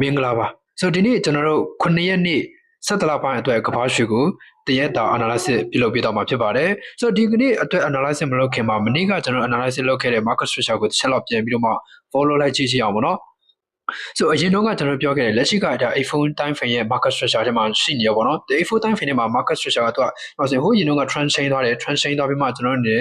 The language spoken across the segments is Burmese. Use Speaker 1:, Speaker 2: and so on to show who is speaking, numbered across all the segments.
Speaker 1: မင်္ဂလာပါဆိုတော့ဒီနေ့ကျွန်တော်တို့9ရက်နေ့ဆက်တလပိုင်းအတွက်ကဘာရွှေကိုတရက်တာ analysis ပြုလုပ်ပြတော့မှာဖြစ်ပါတယ်ဆိုတော့ဒီကနေ့အတွက် analysis မလုပ်ခင်မှာမနေ့ကကျွန်တော် analysis လုပ်ခဲ့တဲ့ market structure ကိုတစ်ချက်လောက်ပြန်ပြီးတော့မှ follow လိုက်ကြည့်ကြည့်အောင်ပေါ့နော် ဆိုအရင်တော့ကကျွန်တော်ပြောခဲ့တယ်လက်ရှိကဒါ iPhone time frame ရဲ့ market structure ထဲမှာရှိနေရပေါ့နော်ဒီ iPhone time frame ထဲမှာ market structure ကသူကဟိုဆိုဟိုရင်တော့က trend change သွားတယ် trend change သွားပြီးမှကျွန်တော်တို့နေ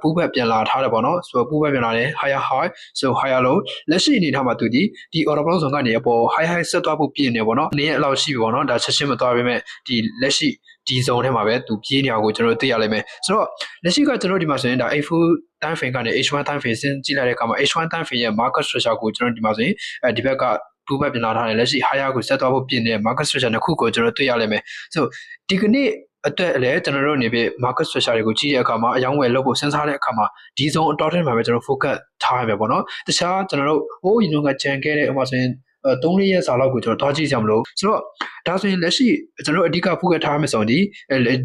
Speaker 1: ပူးဘက်ပြန်လာထားတယ်ပေါ့နော်ဆိုပူးဘက်ပြန်လာတယ် higher high ဆို higher low လက်ရှိအနေထားမှာသူဒီဒီ order block zone ကနေအပေါ် high high ဆက်သွားဖို့ပြင်နေပေါ့နော်အနေနဲ့အလောက်ရှိပြီပေါ့နော်ဒါချက်ချင်းမသွားပေမဲ့ဒီလက်ရှိ ဒီ zone ထဲမှာပဲသူပြေးနေတာကိုကျွန်တော်တို့သိရလိမ့်မယ်ဆိုတော့လက်ရှိကကျွန်တော်ဒီမှာဆိုရင်ဒါ iPhone time frame ကနေ H1 time frame စဉ်းကြည့်လိုက်တဲ့အခါမှာ H1 time frame ရဲ့ market structure ကိုကျွန်တော်ဒီမှာဆိုရင်အဲဒီဘက်ကပူးဘက်ပြင်လာထားတယ်လက်ရှိ higher ကိုဆက်သွားဖို့ပြင်နေတဲ့ market structure တစ်ခုကိုကျွန်တော်တွေ့ရလိမ့်မယ်ဆိုဒီကနေ့အတွက်လည်းကျွန်တော်တို့နေပြီး market structure တွေကိုကြည့်တဲ့အခါမှာအယောင်းဝယ်လုပ်ဖို့စဉ်းစားတဲ့အခါမှာဒီ zone အတော်ထဲမှာပဲကျွန်တော် focus ထားရမယ်ပေါ့နော်တခြားကျွန်တော်တို့ဟိုးရင်တော့ကြံခဲ့တဲ့ဥပမာဆိုရင် 3လေးရက်စာလောက်ကိုကျွန်တော်တွားကြည့်ကြမလို့ဆိုတော့ဒါဆိုရင်လက်ရှိကျွန်တော်အဓိက focus ထားမယ်ဆိုရင်ဒီ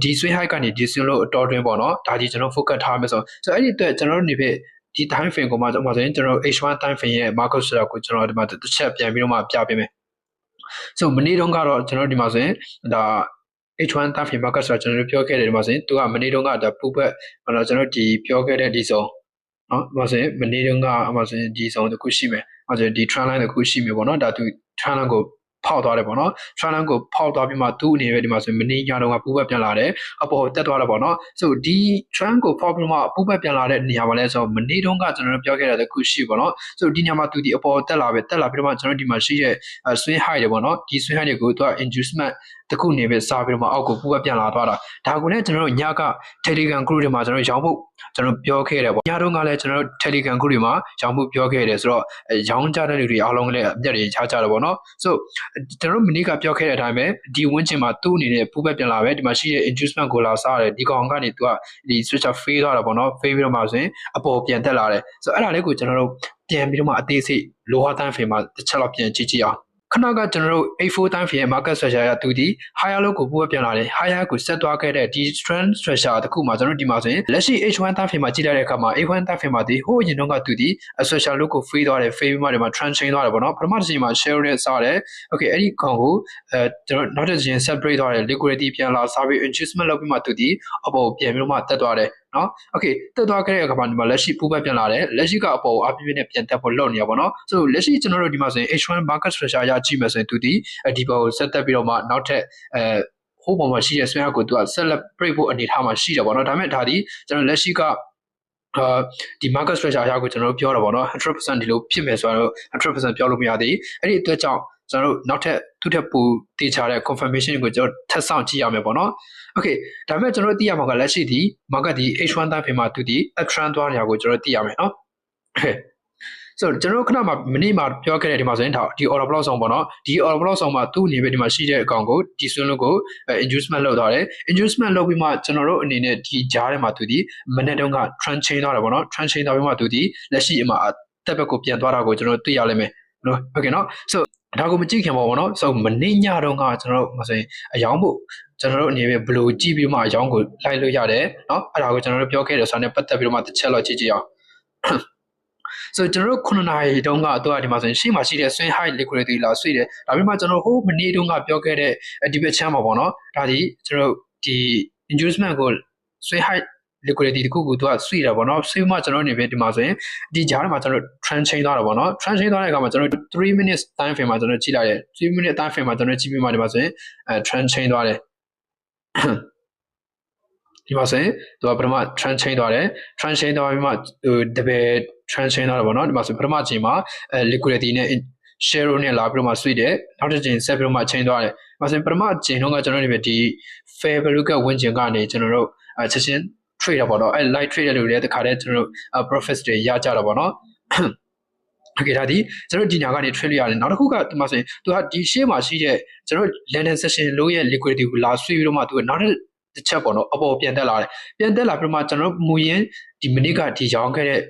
Speaker 1: ဒီ swing high ကနေဒီ swing low အတော်တွင်းပေါ့နော်ဒါကြီးကျွန်တော် focus ထားမယ်ဆိုဆိုအဲ့ဒီအတွက်ကျွန်တော်တို့နေပြီးဒီ time frame ကိုမှကျွန်တော်ဆိုရင်ကျွန်တော် H1 time frame ရဲ့ market structure ကိုကျွန်တော်ဒီမှာတစ်ချက်ပြန်ပြီးတော့မှပြပေးမယ်ဆိုမနေ့တုန်းကတော့ကျွန်တော်ဒီမှာဆိုရင်ဒါ H1 time frame market ဆိုတာကျွန်တော်တို့ပြောခဲ့တယ်ဒီမှာဆိုရင်သူကမနေ့တုန်းကဒါပူဘက်ဟိုတော့ကျွန်တော်ဒီပြောခဲ့တဲ့ဒီဆုံး နော်ဒီမှာဆိုရင်မနေ့တုန်းကအမှဆိုရင်ဒီဆုံးတစ်ခုရှိမယ်အဲဆိုရင်ဒီ trend line တစ်ခုရှိမယ်ပေါ့နော်ဒါသူ trend line ကိုဖောက်သွားတယ်ပေါ့နော် trend line ကိုဖောက်သွားပြီးမှသူ့အနေနဲ့ဒီမှာဆိုရင်မနေ့ညတော့ကပူဘက်ပြန်လာတယ်အပေါ်တက်သွားတယ်ပေါ့နော်ဆိုဒီ trend ကိုဖောက်ပြီးမှပူဘက်ပြန်လာတဲ့နေရာမှာလဲဆိုတော့မနေ့တုန်းကကျွန်တော်တို့ပြောခဲ့တဲ့တစ်ခုရှိပေါ့နော်ဆိုဒီညမှာသူဒီအပေါ်တက်လာပဲတက်လာပြီးတော့မှကျွန်တော်ဒီမှာရှိတဲ့ swing high တွေပေါ့နော်ဒီ swing high တွေကိုသူက inducement တခုနေပဲစားပြီးတော့မှအောက်ကိုပူကပြန်လာသွားတာဒါကိုလည်းကျွန်တော်တို့ညက Telegram group တွေမှာကျွန်တော်ရောင်းဖို့ကျွန်တော်ပြောခဲ့တယ်ပေါ့ညတော့ကလည်းကျွန်တော်တို့ Telegram group တွေမှာရောင်းဖို့ပြောခဲ့တယ်ဆိုတော့ရောင်းကြတဲ့လူတွေအားလုံးကလည်းအပြတ်တွေချကြတယ်ပေါ့နော်ဆိုကျွန်တော်တို့မနေ့ကပြောခဲ့တဲ့အတိုင်းပဲဒီဝင်းချင်မှာသူ့အနေနဲ့ပူပဲပြန်လာပဲဒီမှာရှိတဲ့ inducement ကိုလာစားတယ်ဒီကောင်ကနေသူကဒီ switcher fail သွားတာပေါ့နော် fail ပြီးတော့မှဆိုရင်အပေါ်ပြန်တက်လာတယ်ဆိုတော့အဲ့ဒါလေးကိုကျွန်တော်တို့ပြန်ပြီးတော့မှအသေးစိတ်လိုဟာတန်းဖေမှာတစ်ချက်လောက်ပြန်ကြည့်ကြည့်အောင် ခဏကကျွန်တော်တို့ A4 time frame market structure ရသူဒီ higher low ကိုပို့ပြန်လာတယ် higher ကိုဆက်သွားခဲ့တဲ့ဒီ trend structure တခုမှာကျွန်တော်ဒီမှာဆိုရင်လက်ရှိ H1 time frame မှာကြည့်လိုက်တဲ့အခါမှာ A1 time frame မှာဒီဟိုအရင်တော့ကသူဒီ structure low ကို free သွားတယ် free မှာဒီမှာ trend change သွားတယ်ပေါ့နော်ပထမတစ်ချိန်မှာ share နဲ့စားတယ် okay အဲ့ဒီကောင်ကိုအဲကျွန်တော်နောက်တစ်ချိန် separate သွားတယ် liquidity ပြန်လာစားပြီး adjustment လုပ်ပြီးမှသူဒီအပေါ်ပြန်ပြီးတော့မှတက်သွားတယ် နော်โอเคတက်သွားခဲ့တဲ့အခါမှာဒီမှာလက်ရှိပူးပတ်ပြန်လာတယ်လက်ရှိကအပေါ်အပြည့်ပြည့်နဲ့ပြန်တက်ဖို့လုပ်နေရပါတော့ဆိုလက်ရှိကျွန်တော်တို့ဒီမှာဆိုရင် H1 market structure ရကြည့်မယ်ဆိုရင်သူဒီဒီပေါ်ကိုဆက်တက်ပြီးတော့မှနောက်ထပ်အဲဟိုပေါ်မှာရှိတဲ့ဆွဲအားကိုသူက celebrate ဖို့အနေထားမှာရှိတယ်ပေါ့နော်ဒါပေမဲ့ဒါဒီကျွန်တော်လက်ရှိကအာဒီ market structure အရာကိုကျွန်တော်တို့ပြောတာပေါ့နော်100%ဒီလိုဖြစ်မယ်ဆိုတော့100%ပြောလို့မရသေးဘူးအဲ့ဒီအတွက်ကြောင့် ကျွန်တော်တို့နောက်ထပ်သူ့ထက်ပိုတေချာတဲ့ confirmation ကိုကျွန်တော်ထပ်ဆောင်ကြည့်ရမယ်ပေါ့နော် okay ဒါပေမဲ့ကျွန်တော်တို့သိရမှာကလက်ရှိဒီ market ဒီ H1 တိုင်းဖေးမှာသူဒီ uptrend သွားနေတာကိုကျွန်တော်သိရမယ်နော် okay ဆိုတော့ကျွန်တော်ခဏမှမနေ့မှပြောခဲ့တဲ့ဒီမှာဆိုရင်ဒါဒီ order block ဆောင်ပေါ့နော်ဒီ order block ဆောင်မှာသူ့အနေနဲ့ဒီမှာရှိတဲ့အကောင်ကိုဒီ swing လို့ကို inducement လုပ်သွားတယ် inducement လုပ်ပြီးမှကျွန်တော်တို့အနေနဲ့ဒီကြားထဲမှာသူဒီမနေ့တုန်းက trend chain သွားတယ်ပေါ့နော် trend chain သွားပြီးမှသူဒီလက်ရှိအမှာတက်ဘက်ကိုပြန်သွားတာကိုကျွန်တော်တို့သိရလိမ့်မယ်နော် okay နော် so ဒါကိုမကြည့်ခင်ပါဘောနော်ဆိုမနေ့ညတော့ကကျွန်တော်တို့မဆိုရင်အယောင်ဖို့ကျွန်တော်တို့အနေနဲ့ဘယ်လိုကြည့်ပြီးမှအယောင်ကိုလိုက်လို့ရတယ်နော်အဲ့ဒါကိုကျွန်တော်တို့ပြောခဲ့တယ်ဆိုတော့ပတ်သက်ပြီးတော့မှတစ်ချက်လောက်ကြည့်ကြည့်အောင်ဆိုကျွန်တော်တို့9နာရီတုန်းကတော့ဒီမှာဆိုရင်ရှေ့မှာရှိတဲ့ swing high liquidity လာဆွေးတယ်ဒါပေမဲ့ကျွန်တော်ဟိုမနေ့တုန်းကပြောခဲ့တဲ့ဒီဘက်ချမ်းပါပေါ့နော်ဒါဒီကျွန်တော်တို့ဒီ inducement ကို swing high liquidity တခုကိုသူကဆွေးတာပေါ့နော်ဆွေးမှကျွန်တော်နေပဲဒီမှာဆိုရင်ဒီကြားထဲမှာကျွန်တော် trend chain သွားတာပေါ့နော် trend chain သွားတဲ့အခါမှာကျွန်တော်3 minutes time frame မှာကျွန်တော်ကြည့်လိုက်တယ်3 minute time frame မှာကျွန်တော်ကြည့်ပြီးမှဒီမှာဆိုရင်အဲ trend chain သွားတယ်ဒီမှာဆိုရင်သူကပထမ trend chain သွားတယ် trend chain သွားပြီးမှဟိုတပယ် trend chain သွားတယ်ပေါ့နော်ဒီမှာဆိုပထမအချိန်မှာအဲ liquidity နဲ့ share နဲ့လာပြီးတော့မှဆွေးတယ်နောက်တစ်ချိန်ဆက်ပြီးတော့မှ chain သွားတယ်ဒီမှာဆိုရင်ပထမအချိန်တော့ကကျွန်တော်နေပဲဒီ fair value ကဝင်ကျင်ကနေကျွန်တော်တို့အဲချက်ချင်း trade တာပေါ့နော်အဲ light trade တဲ့လူတွေတခါတည်းကျွန်တော်တို့ profit တွေရကြတာပေါ့နော်โอเคဒါဒီကျွန်တော်ဒီညာကနေ trade လို့ရတယ်နောက်တစ်ခုကဒီမှာဆိုရင်သူကဒီ share မှာရှိတဲ့ကျွန်တော် London session လို့ရဲ့ liquidity ကိုလာဆွေးပြီးတော့မှသူကနောက်တစ်ချက်ပေါ့နော်အပေါ်ပြန်တက်လာတယ်ပြန်တက်လာပြီးမှကျွန်တော်တို့မူရင်းဒီမိနစ်ကဒီရောင်းခဲ့တဲ့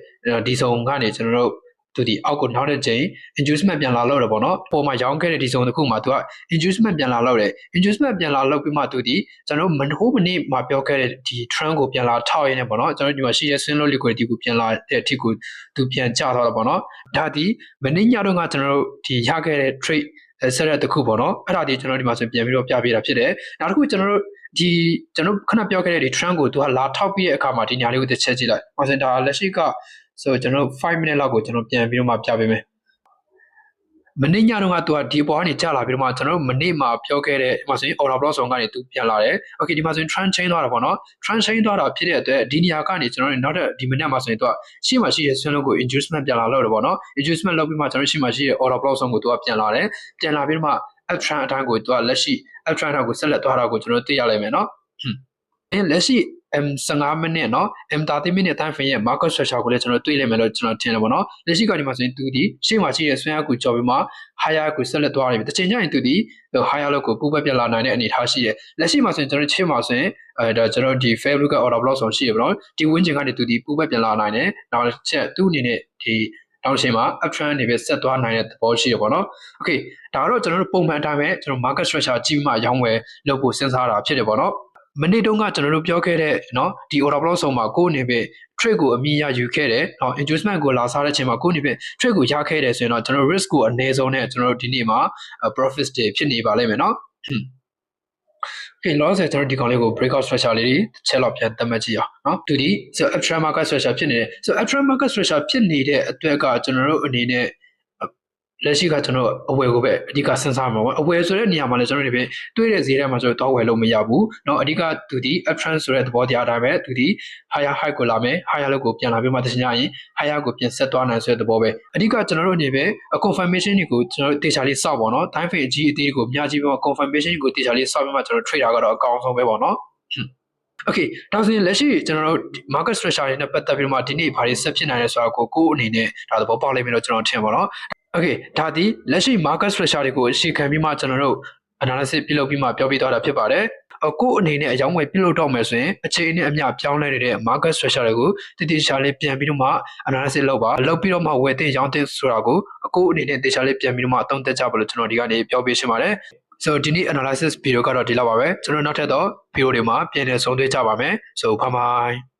Speaker 1: ဒီစုံကနေကျွန်တော်တို့ သူဒီအောက်ကိုနောက်တစ်ချိန် inducement ပြန်လာလို့ရပေါ့နော်ပေါ်မှာရောင်းခဲ့တဲ့ဒီစုံတစ်ခုမှာသူက inducement ပြန်လာလို့တယ် inducement ပြန်လာလို့ပြီးမှသူဒီကျွန်တော်မနှိုးမနေ့မှာပြောခဲ့တဲ့ဒီ trend ကိုပြန်လာထောက်ရင်းနေပေါ့နော်ကျွန်တော်ဒီမှာရှိတဲ့ swing low liquidity ကိုပြန်လာတဲ့အထိကိုသူပြန်ကျသွားတော့ပေါ့နော်ဒါဒီမနေ့ညတော့ကကျွန်တော်တို့ဒီရခဲ့တဲ့ trade ဆက်ရက်တစ်ခုပေါ့နော်အဲ့ဒါဒီကျွန်တော်ဒီမှာဆိုပြန်ပြီးတော့ပြပေးတာဖြစ်တယ်နောက်တစ်ခုကျွန်တော်တို့ ဒီကျွန်တော်ခဏပြောခဲ့တဲ့ဒီ trend ကိုသူကလာထောက်ပြီးတဲ့အခါမှာဒီညာလေးကိုတစ်ချက်ကြည့်လိုက်ဟောစင်ဒါလက်ရှိကဆိုကျွန်တော်5 minute လောက်ကိုကျွန်တော်ပြန်ပြီးတော့မှပြပေးမယ်မနေ့ညတော့ကသူကဒီပေါ်ကနေကြာလာပြီးတော့မှကျွန်တော်တို့မနေ့မှာပြောခဲ့တဲ့ဒီမှာဆိုရင် order block ဆောင်ကနေသူပြန်လာတယ်။ Okay ဒီမှာဆိုရင် trend chain သွားတာပေါ့နော်။ trend chain သွားတာဖြစ်တဲ့အတွက်ဒီနေရာကနေကျွန်တော်တို့နောက်ထပ်ဒီမနေ့မှာဆိုရင်သူကရှေ့မှာရှိတဲ့ swing ကို inducement ပြန်လာလို့တယ်ပေါ့နော်။ inducement လုပ်ပြီးမှကျွန်တော်တို့ရှေ့မှာရှိတဲ့ order block ဆောင်ကိုသူကပြန်လာတယ်။ပြန်လာပြီးတော့မှ uptrend အထက်ကိုသူကလက်ရှိ uptrend အထက်ကိုဆက်လက်သွားတာကိုကျွန်တော်သိရလိမ့်မယ်နော်အဲလက်ရှိ M15 မိနစ်နော် M30 မိနစ် time frame ရဲ့ market structure ကိုလည်းကျွန်တော်တွေ့လိမ့်မယ်လို့ကျွန်တော်ထင်တယ်ပေါ့နော်လက်ရှိကဒီမှာဆိုရင်သူဒီရှေ့မှာရှိတဲ့ဆွဲအားကိုကြော်ပြီးမှ higher ကိုဆက်လက်သွားနေပြီတစ်ချိန်ကျရင်သူဒီ higher လောက်ကိုပူပတ်ပြလာနိုင်တဲ့အနေအထားရှိတယ်လက်ရှိမှာဆိုရင်ကျွန်တော်ရှေ့မှာဆိုရင်အဲဒါကျွန်တော်ဒီ fair blue က order block ဆောင်ရှိရပေါ့နော်ဒီဝင်းကျင်ကနေသူဒီပူပတ်ပြလာနိုင်တယ်နောက်တစ်ချက်သူ့အနေနဲ့ဒီ နောက်ချိန်မှာ up trend နေပဲဆက်သွားနိုင်တဲ့သဘောရှိရပါတော့။ Okay ဒါကတော့ကျွန်တော်တို့ပုံမှန်အတိုင်းပဲကျွန်တော် market structure ကြည့်ပြီးမှရောင်းဝယ်လုပ်ဖို့စဉ်းစားတာဖြစ်တယ်ပေါ့နော်။မနေ့တုန်းကကျွန်တော်တို့ပြောခဲ့တဲ့เนาะဒီ order block ဆုံးမှာကိုယ်အနေပဲ trade ကိုအမြင်ရယူခဲ့တယ်เนาะ inducement ကိုလာစားတဲ့အချိန်မှာကိုယ်အနေပဲ trade ကိုရခဲ့တယ်ဆိုရင်တော့ကျွန်တော် risk ကိုအနည်းဆုံးနဲ့ကျွန်တော်တို့ဒီနေ့မှာ profit တွေဖြစ်နေပါလိမ့်မယ်เนาะ အဲ့လောဆယ်ကျွန်တော်ဒီကောင်လေးကို breakout structure လေးတွေတစ်ချက်လောက်ပြန်သတ်မှတ်ကြည့်အောင်နော်သူဒီ so extra market structure ဖြစ်နေတယ် so extra market structure ဖြစ်နေတဲ့အတွက်ကကျွန်တော်တို့အနေနဲ့ လက်ရှိကကျွန်တော်အဝယ်ကိုပဲအဓိကစဉ်းစားမှာပေါ့အဝယ်ဆိုတဲ့နေရာမှာလည်းကျွန်တော်တို့တွေတွေးတဲ့ဈေးထဲမှာဆိုတော့တော့ဝယ်လို့မရဘူးเนาะအဓိကသူဒီ uptrend ဆိုတဲ့သဘောတရားအတိုင်းပဲသူဒီ higher high ကိုလာမယ် higher လောက်ကိုပြန်လာပြီးမှတချင်ကြရင် higher ကိုပြန်ဆက်သွားနိုင်ဆိုတဲ့သဘောပဲအဓိကကျွန်တော်တို့အနေနဲ့ confirmation တွေကိုကျွန်တော်တို့တေချာလေးစောက်ပေါ့เนาะ time frame အကြီးအသေးကိုမြားကြီးပြီးမှ confirmation ကိုတေချာလေးစောက်ပြီးမှကျွန်တော် trader ကတော့အကောင်းဆုံးပဲပေါ့เนาะ Okay ဒါဆိုရင်လက်ရှိကျွန်တော်တို့ market structure တွေနဲ့ပတ်သက်ပြီးတော့ဒီနေ့ဘာတွေဆက်ဖြစ်နိုင်လဲဆိုတာကိုကိုယ်အနေနဲ့ဒါသဘောပေါက်လိမ့်မယ်လို့ကျွန်တော်ထင်ပါတော့ Okay ဒါဒီလက်ရှိ market structure တွေကိုအခြေခံပြီးမှကျွန်တော်တို့ analysis ပြုလုပ်ပြီးမှပြောပြသွားတာဖြစ်ပါတယ်အခုအနေနဲ့အကြောင်းဝယ်ပြုလုပ်တော့မယ်ဆိုရင်အခြေအနေအမျှပြောင်းလဲနေတဲ့ market structure တွေကိုတည်တည်ချာလေးပြန်ပြီးတော့မှ analysis လုပ်ပါလုပ်ပြီးတော့မှဝယ်တဲ့ရောင်းတဲ့ဆိုတာကိုအခုအနေနဲ့တည်ချာလေးပြန်ပြီးတော့မှအသုံးသက်ကြပါလို့ကျွန်တော်ဒီကနေပြောပြရှင်းပါတယ် so ဒီနေ့ analysis video ကတော့ဒီလောက်ပါပဲကျွန်တော်နောက်ထပ်တော့ video တွေမှာပြန်လည်ဆုံးသွင်းကြပါမယ် so bye bye